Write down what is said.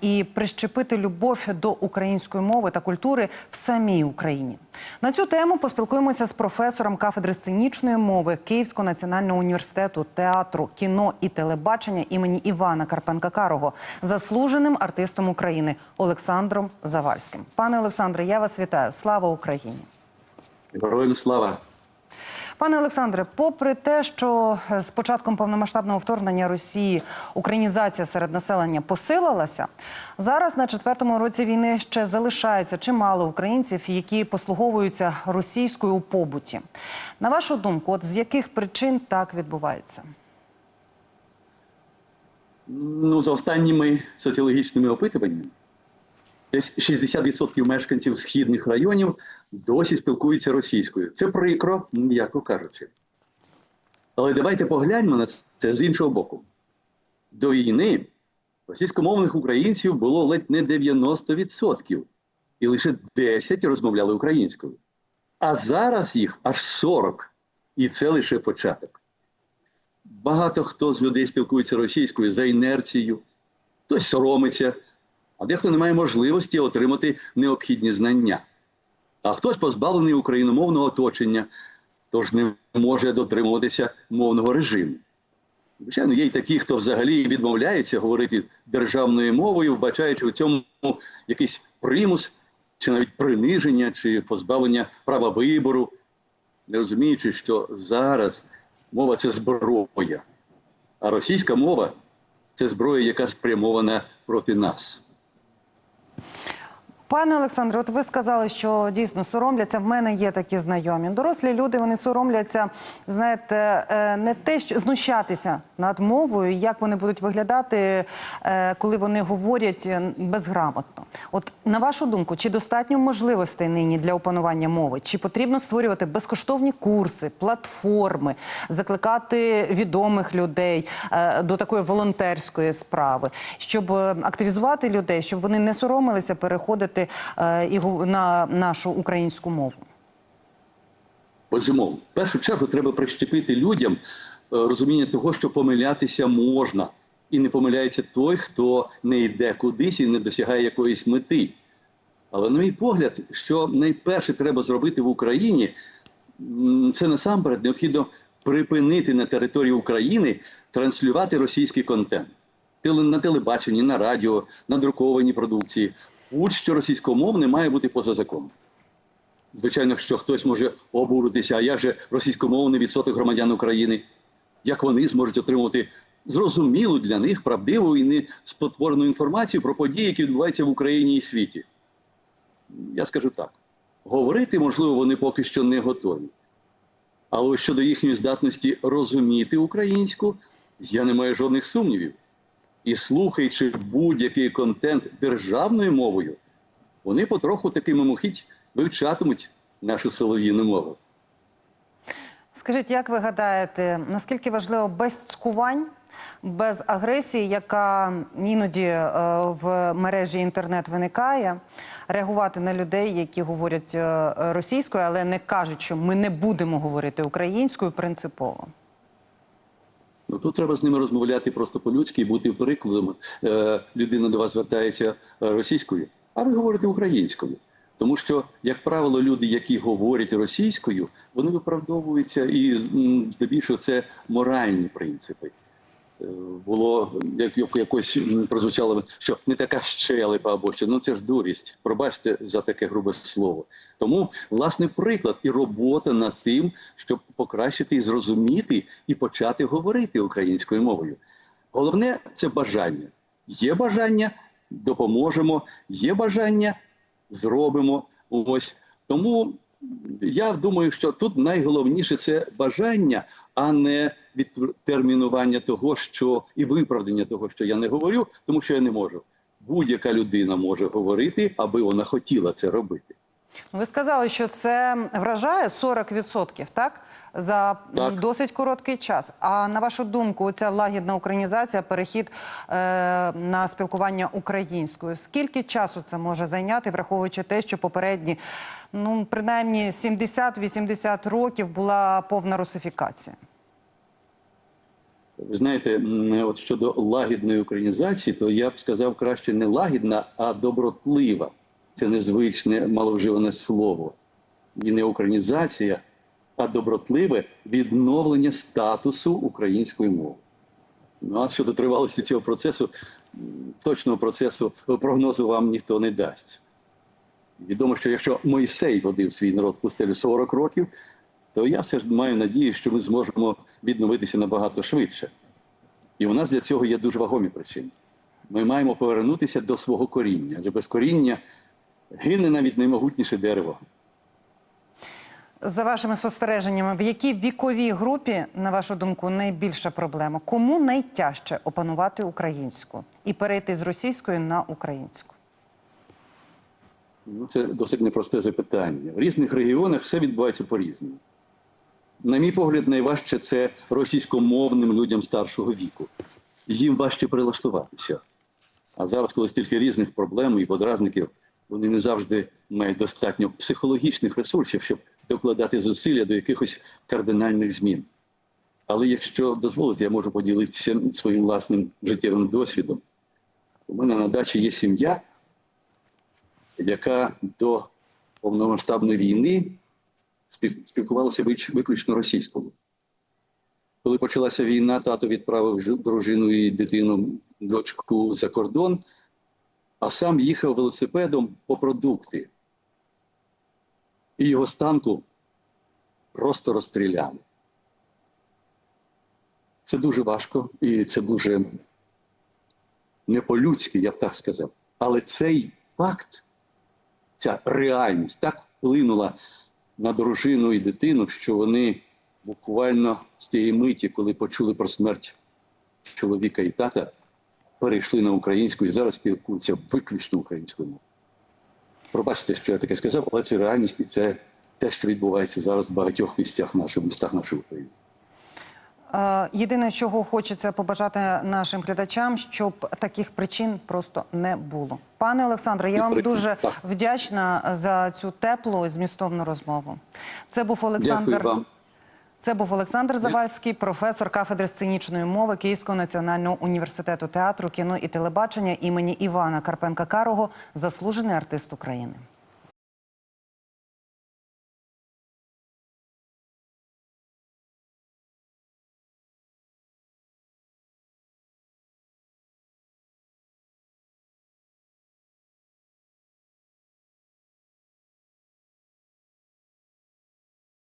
і прищепити любов до української мови та культури в самій Україні. На цю тему поспілкуємося з професором кафедри сценічної мови Київського національного університету театру, кіно і телебачення імені Івана Карпенка Карого, заслуженим артистом України Олександром Завальським. Пане Олександре, я вас вітаю. Слава Україні! Героям слава. Пане Олександре, попри те, що з початком повномасштабного вторгнення Росії українізація серед населення посилилася, зараз на четвертому році війни ще залишається чимало українців, які послуговуються російською у побуті. На вашу думку, от з яких причин так відбувається? Ну, за останніми соціологічними опитуваннями, десь 60% мешканців східних районів досі спілкуються російською. Це прикро, м'яко кажучи. Але давайте погляньмо на це з іншого боку. До війни російськомовних українців було ледь не 90%, і лише 10 розмовляли українською. А зараз їх аж 40, і це лише початок. Багато хто з людей спілкується російською за інерцією, хтось соромиться, а дехто не має можливості отримати необхідні знання. А хтось позбавлений україномовного оточення, тож не може дотримуватися мовного режиму. Звичайно, є й такі, хто взагалі відмовляється говорити державною мовою, вбачаючи у цьому якийсь примус, чи навіть приниження, чи позбавлення права вибору, не розуміючи, що зараз мова це зброя, а російська мова це зброя, яка спрямована проти нас. Пане Олександре, от ви сказали, що дійсно соромляться. В мене є такі знайомі. Дорослі люди вони соромляться, знаєте, е, не те, що знущатися над мовою, як вони будуть виглядати, е, коли вони говорять е, безграмотно. От на вашу думку, чи достатньо можливостей нині для опанування мови? Чи потрібно створювати безкоштовні курси, платформи, закликати відомих людей до такої волонтерської справи, щоб активізувати людей, щоб вони не соромилися переходити і на нашу українську мову? Безумовно. В першу чергу треба прищепити людям розуміння того, що помилятися можна. І не помиляється той, хто не йде кудись і не досягає якоїсь мети. Але, на мій погляд, що найперше треба зробити в Україні, це насамперед необхідно припинити на території України транслювати російський контент на телебаченні, на радіо, на друкованій продукції будь-що російськомовне має бути поза законом. Звичайно, що хтось може обуритися, а як же російськомовний відсоток громадян України, як вони зможуть отримувати зрозумілу для них правдиву і не спотворену інформацію про події, які відбуваються в Україні і світі. Я скажу так: говорити, можливо, вони поки що не готові. Але щодо їхньої здатності розуміти українську, я не маю жодних сумнівів і слухаючи будь-який контент державною мовою, вони потроху таки мимохідь вивчатимуть нашу солов'їну мову. Скажіть, як ви гадаєте, наскільки важливо без цькувань, без агресії, яка іноді е, в мережі інтернет виникає, реагувати на людей, які говорять е, російською, але не кажуть, що ми не будемо говорити українською принципово? Ну тут треба з ними розмовляти просто по-людськи і бути прикладом. Е, людина до вас звертається е, російською, а ви говорите українською. Тому що, як правило, люди, які говорять російською, вони виправдовуються і здебільшого це моральні принципи. Було як якось прозвучало, що не така щелепа або що ну це ж дурість. Пробачте за таке грубе слово. Тому власне приклад і робота над тим, щоб покращити і зрозуміти і почати говорити українською мовою. Головне це бажання. Є бажання, допоможемо, є бажання, зробимо. Ось тому я думаю, що тут найголовніше це бажання, а не відтермінування того, що і виправдання того, що я не говорю, тому що я не можу. Будь-яка людина може говорити, аби вона хотіла це робити. Ви сказали, що це вражає 40%, так? За так. досить короткий час. А на вашу думку, ця лагідна українізація, перехід е, на спілкування українською. Скільки часу це може зайняти, враховуючи те, що попередні, ну принаймні 70-80 років була повна русифікація? Ви знаєте, от щодо лагідної українізації, то я б сказав краще не лагідна, а добротлива. Це незвичне маловживане слово. І не українізація, а добротливе відновлення статусу української мови. Ну а щодо тривалості цього процесу, точного процесу прогнозу вам ніхто не дасть. Відомо, що якщо Мойсей водив свій народ в пустелю 40 років, то я все ж маю надію, що ми зможемо відновитися набагато швидше. І у нас для цього є дуже вагомі причини. Ми маємо повернутися до свого коріння, адже без коріння гине навіть наймогутніше дерево. За вашими спостереженнями, в якій віковій групі, на вашу думку, найбільша проблема? Кому найтяжче опанувати українську і перейти з російської на українську? Ну, це досить непросте запитання. В різних регіонах все відбувається по-різному. На мій погляд, найважче це російськомовним людям старшого віку. Їм важче прилаштуватися. А зараз, коли стільки різних проблем і подразників, вони не завжди мають достатньо психологічних ресурсів, щоб докладати зусилля до якихось кардинальних змін. Але якщо дозволите, я можу поділитися своїм власним життєвим досвідом. У мене на дачі є сім'я, яка до повномасштабної війни спілкувалася виключно російською. Коли почалася війна, тато відправив дружину і дитину, дочку за кордон, а сам їхав велосипедом по продукти. І його з танку просто розстріляли. Це дуже важко і це дуже не по-людськи, я б так сказав. Але цей факт, ця реальність так вплинула на дружину і дитину, що вони буквально з тієї миті, коли почули про смерть чоловіка і тата, перейшли на українську і зараз спілкуються виключно українською мовою. Пробачте, що я таке сказав, але це реальність і це те, що відбувається зараз в багатьох місцях наших містах нашої України. Е, Єдине, чого хочеться побажати нашим глядачам, щоб таких причин просто не було. Пане Олександре, я вам Причин, дуже так. вдячна за цю теплу і змістовну розмову. Це був Олександр. Дякую вам. Це був Олександр Завальський, професор кафедри сценічної мови Київського національного університету театру, кіно і телебачення імені Івана Карпенка Карого, заслужений артист України.